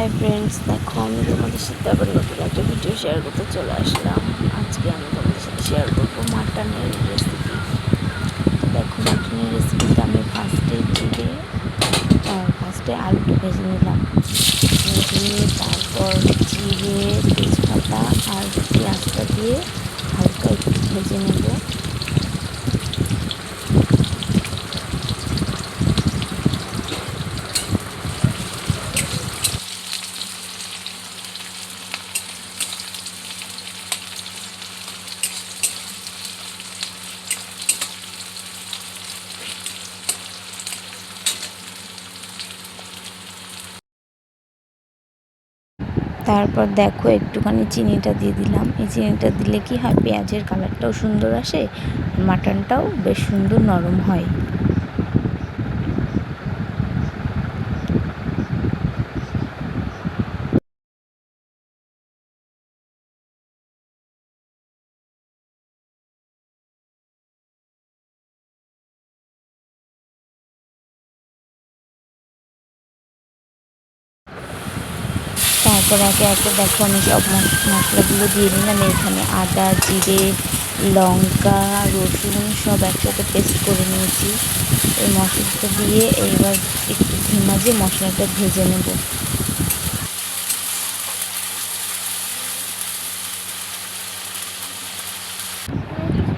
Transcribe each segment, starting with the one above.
Hi friends দেখো, আমি তোমাদের সাথে আবার নতুন একটা ভিডিও শেয়ার করতে চলে আসলাম। আজকে আমি তোমাদের সাথে শেয়ার করব মাটনের রেসিপি দেখো, মাটনের রেসিপিটা আমি ফার্স্টে দিয়ে ফার্স্টে আলুটা ভেজে নিলাম। ভেজে তারপর জিরে, তেজপাতা আর পেঁয়াজটা দিয়ে হালকা একটু ভেজে নেব। তারপর দেখো একটুখানি চিনিটা দিয়ে দিলাম। এই চিনিটা দিলে কি হয়? পেঁয়াজের কালারটাও সুন্দর আসে মাটনটাও বেশ সুন্দর নরম হয়। তারপর একে একে দেখো, আমি সব মশলাগুলো দিয়ে নিলাম। এখানে আদা, জিরে, লঙ্কা, রসুন সব একসাথে পেস্ট করে নিয়েছি। এই মশলাটা দিয়ে এইবার একটু ধিমাজে মশলাটা ভেজে নেব।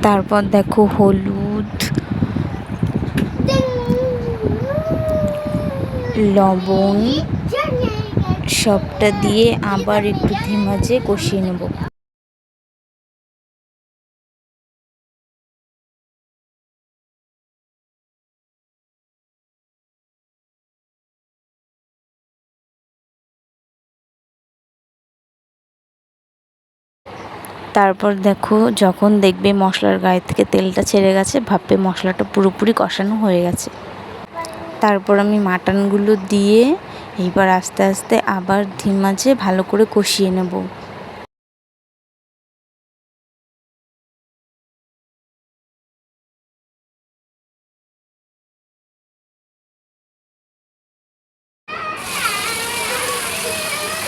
তারপর দেখো হলুদ, লবণ সবটা দিয়ে আবার একটু ধিমাজে কষিয়ে নেব। তারপর দেখো, যখন দেখবে মশলার গায়ে থেকে তেলটা ছেড়ে গেছে, ভাববে মশলাটা পুরোপুরি কষানো হয়ে গেছে। তারপর আমি মাটনগুলো দিয়ে এইবার আস্তে আস্তে আবার ধিমাজে ভালো করে কষিয়ে নেব।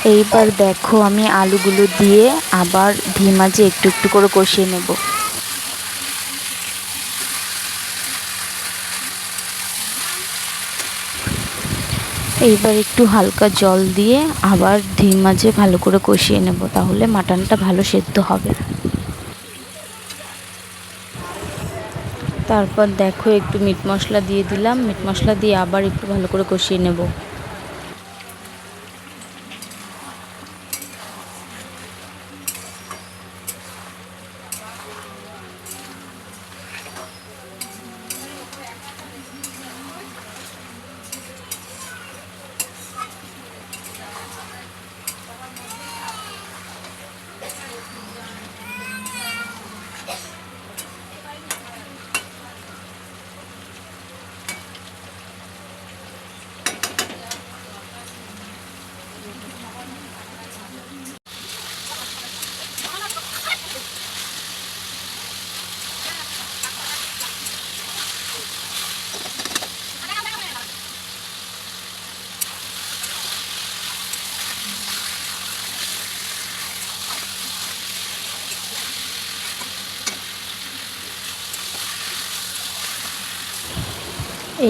এইবার দেখো আমি আলুগুলো দিয়ে আবার ধিমাজে একটু একটু করে কষিয়ে নেব। এইবার একটু হালকা জল দিয়ে আবার ধিমাজে ভালো করে কষিয়ে নেব, তাহলে মাটনটা ভালো সেদ্ধ হবে। তারপর দেখো একটু মিট মশলা দিয়ে দিলাম, মিট মশলা দিয়ে আবার একটু ভালো করে কষিয়ে নেব।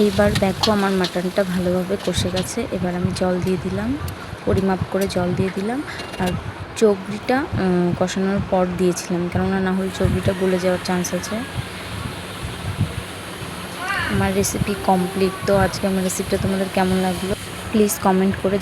এইবার দেখো আমার মাটনটা ভালোভাবে কষে গেছে। এবার আমি জল দিয়ে দিলাম, পরিমাপ করে জল দিয়ে দিলাম। আর চবড়িটা কষানোর পর দিয়েছিলাম, কেননা না হলে চবড়িটা গলে যাওয়ার চান্স আছে। আমার রেসিপি কমপ্লিট তো আজকে আমার রেসিপিটা তোমাদের কেমন লাগল? প্লিজ কমেন্ট করে